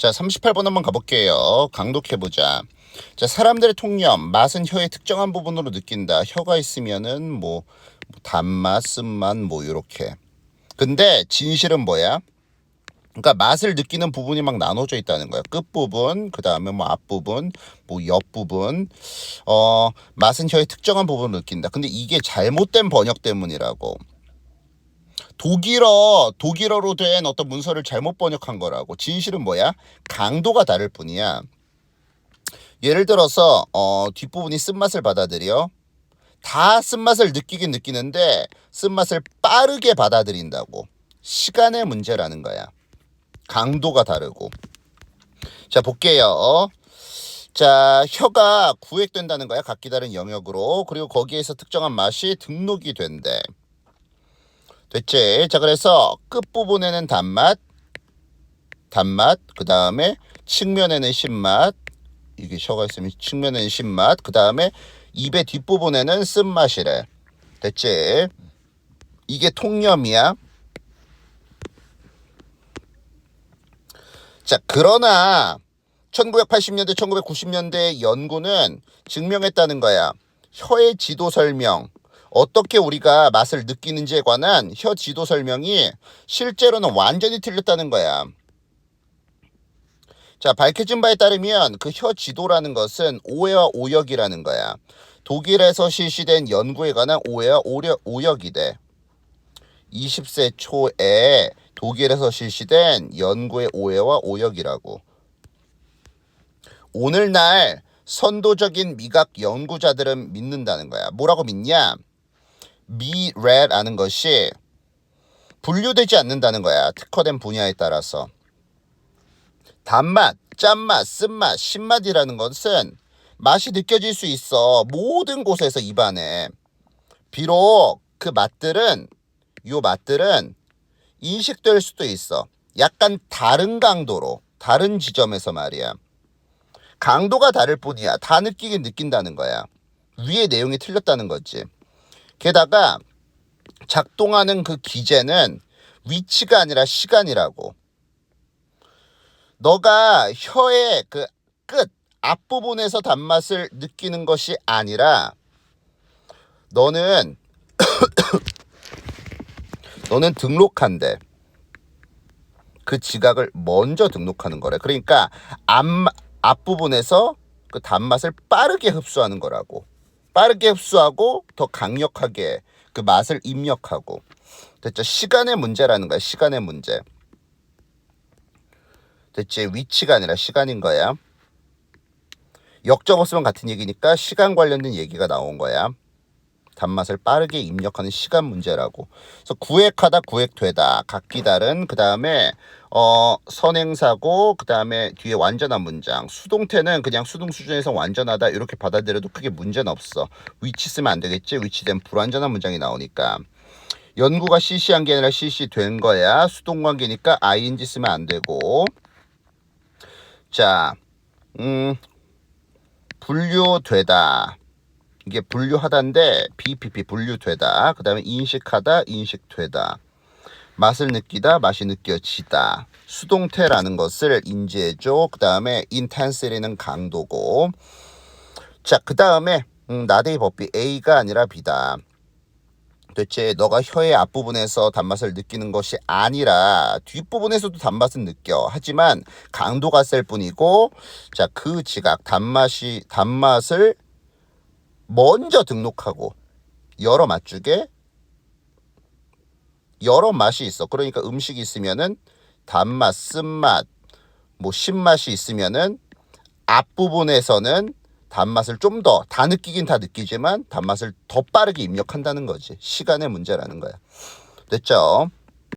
자, 38번 한번 가볼게요. 강독해보자. 자, 사람들의 통념, 맛은 혀의 특정한 부분으로 느낀다. 혀가 있으면은 뭐, 뭐 단맛, 쓴맛, 뭐, 요렇게. 근데 진실은 뭐야? 그러니까 맛을 느끼는 부분이 막 나눠져 있다는 거야. 끝부분, 그 다음에 뭐 앞부분, 뭐 옆부분. 어, 맛은 혀의 특정한 부분을 느낀다. 근데 이게 잘못된 번역 때문이라고. 독일어, 독일어로 된 어떤 문서를 잘못 번역한 거라고. 진실은 뭐야? 강도가 다를 뿐이야. 예를 들어서, 어, 뒷부분이 쓴맛을 받아들여. 다 쓴맛을 느끼긴 느끼는데, 쓴맛을 빠르게 받아들인다고. 시간의 문제라는 거야. 강도가 다르고. 자, 볼게요. 자, 혀가 구획된다는 거야. 각기 다른 영역으로. 그리고 거기에서 특정한 맛이 등록이 된대. 됐지? 자, 그래서 끝부분에는 단맛, 단맛, 그 다음에 측면에는 신맛, 이게 혀가 있으면 측면에는 신맛, 그 다음에 입의 뒷부분에는 쓴맛이래. 됐지? 이게 통념이야. 자, 그러나 1980년대, 1990년대 연구는 증명했다는 거야. 혀의 지도 설명, 어떻게 우리가 맛을 느끼는지에 관한 혀 지도 설명이 실제로는 완전히 틀렸다는 거야. 자, 밝혀진 바에 따르면 그 혀 지도라는 것은 오해와 오역이라는 거야. 독일에서 실시된 연구에 관한 오해와 오력, 오역이돼. 20세 초에 독일에서 실시된 연구의 오해와 오역이라고. 오늘날 선도적인 미각 연구자들은 믿는다는 거야. 뭐라고 믿냐? 미래라는 것이 분류되지 않는다는 거야. 특화된 분야에 따라서. 단맛, 짠맛, 쓴맛, 신맛이라는 것은 맛이 느껴질 수 있어. 모든 곳에서 입안에. 비록 그 맛들은 요 맛들은 인식될 수도 있어. 약간 다른 강도로, 다른 지점에서 말이야. 강도가 다를 뿐이야. 다 느끼긴 느낀다는 거야. 위의 내용이 틀렸다는 거지. 게다가 작동하는 그 기제는 위치가 아니라 시간이라고. 너가 혀의 그 끝, 앞부분에서 단맛을 느끼는 것이 아니라 너는 너는 등록한대. 그 지각을 먼저 등록하는 거래. 그러니까 앞, 앞부분에서 그 단맛을 빠르게 흡수하는 거라고. 빠르게 흡수하고 더 강력하게 그 맛을 입력하고. 됐죠? 시간의 문제라는 거야. 시간의 문제. 됐지? 위치가 아니라 시간인 거야. 역적 없으면 같은 얘기니까 시간 관련된 얘기가 나온 거야. 단맛을 빠르게 입력하는 시간 문제라고. 그래서 구획하다 구획되다 각기 다른 그 다음에 어 선행사고 그 다음에 뒤에 완전한 문장 수동태는 그냥 수동 수준에서 완전하다 이렇게 받아들여도 크게 문제는 없어. 위치 쓰면 안 되겠지. 위치된 불완전한 문장이 나오니까. 연구가 실시한 게 아니라 실시된 거야. 수동 관계니까 ing 쓰면 안 되고. 자, 음, 분류되다. 이게 분류하다인데 BPP 분류되다. 그 다음에 인식하다, 인식되다. 맛을 느끼다, 맛이 느껴지다. 수동태라는 것을 인지해줘. 그 다음에 intensity는 강도고. 자, 그 다음에 음, 나데이 법비 A가 아니라 B다. 대체 너가 혀의 앞부분에서 단맛을 느끼는 것이 아니라 뒷부분에서도 단맛은 느껴. 하지만 강도가 셀 뿐이고 자, 그 지각 단맛이 단맛을 먼저 등록하고 여러 맛 중에 여러 맛이 있어. 그러니까 음식이 있으면은 단맛, 쓴맛, 뭐 신맛이 있으면은 앞부분에서는 단맛을 좀 더 다 느끼긴 다 느끼지만 단맛을 더 빠르게 입력한다는 거지. 시간의 문제라는 거야. 됐죠?